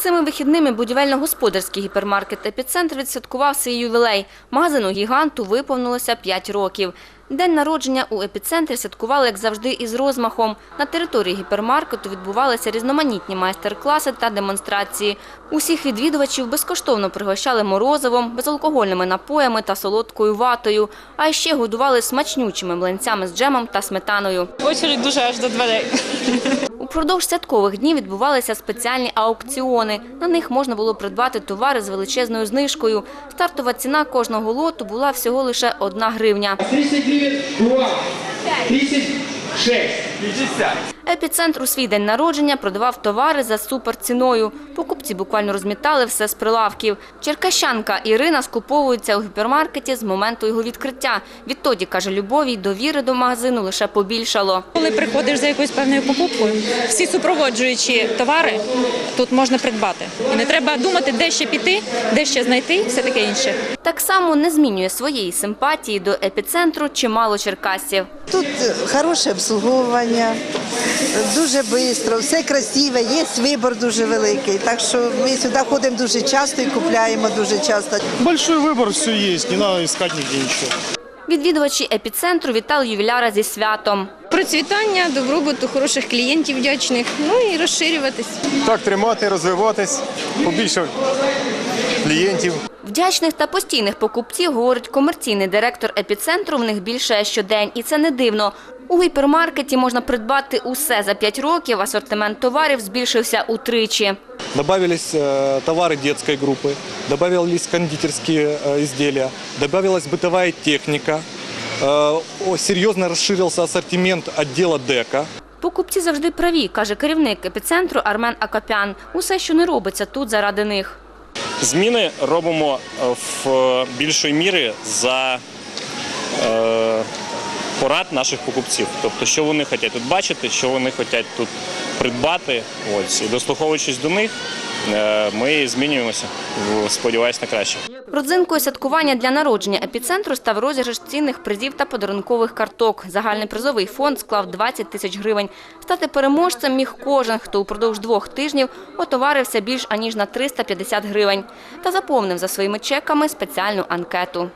Цими вихідними будівельно-господарський гіпермаркет «Епіцентр» відсвяткував свій ювілей. Магазину «Гіганту» виповнилося 5 років. День народження у «Епіцентрі» святкували, як завжди, із розмахом. На території гіпермаркету відбувалися різноманітні майстер-класи та демонстрації. Усіх відвідувачів безкоштовно пригощали морозивом, безалкогольними напоями та солодкою ватою, а ще годували смачнючими млинцями з джемом та сметаною. Очередь дуже аж до дверей. Упродовж святкових днів відбувалися спеціальні аукціони. На них можна було придбати товари з величезною знижкою. Стартова ціна кожного лоту була всього лише одна гривня. 30 гривен к вам. 36. Епіцентр у свій день народження продавав товари за суперціною. Покупці буквально розмітали все з прилавків. Черкащанка Ірина скуповується у гіпермаркеті з моменту його відкриття. Відтоді, каже Любовій, довіри до магазину лише побільшало. Коли приходиш за якоюсь певною покупкою, всі супроводжуючі товари тут можна придбати. І не треба думати, де ще піти, де ще знайти, все таке інше. Так само не змінює своєї симпатії до епіцентру чимало черкасців. Тут е, хороше обслуговування, дуже швидко, все красиве, є вибір дуже великий. Так що ми сюди ходимо дуже часто і купляємо дуже часто. Большой выбор, все есть, не надо искать нигде ничего. Відвідувачі епіцентру вітали ювіляра зі святом. Процвітання, добробуту, хороших клієнтів вдячних, ну і розширюватись. так тримати, розвиватись, побільше клієнтів. Вдячних та постійних покупців, говорить комерційний директор епіцентру, в них більше щодень. І це не дивно. У гіпермаркеті можна придбати усе за 5 років, асортимент товарів збільшився утричі. Добавились э, товары детской группы, добавились кондитерские э, изделия, добавилась бытовая техника, э, о, серьезно расширился ассортимент отдела дека. Покупці завжди праві, каже керівник епіцентру Армен Акопян. Усе, що не робиться тут заради них. Зміни робимо е, в більшої міри за е, порад наших покупців. Тобто, що вони хочуть тут бачити, що вони хочуть тут придбати. Ось і дослуховуючись до них, е, ми змінюємося. Сподіваюсь на краще. Родзинкою святкування для народження епіцентру став розіграш цінних призів та подарункових карток. Загальний призовий фонд склав 20 тисяч гривень. Стати переможцем міг кожен, хто упродовж двох тижнів отоварився більш аніж на 350 гривень та заповнив за своїми чеками спеціальну анкету.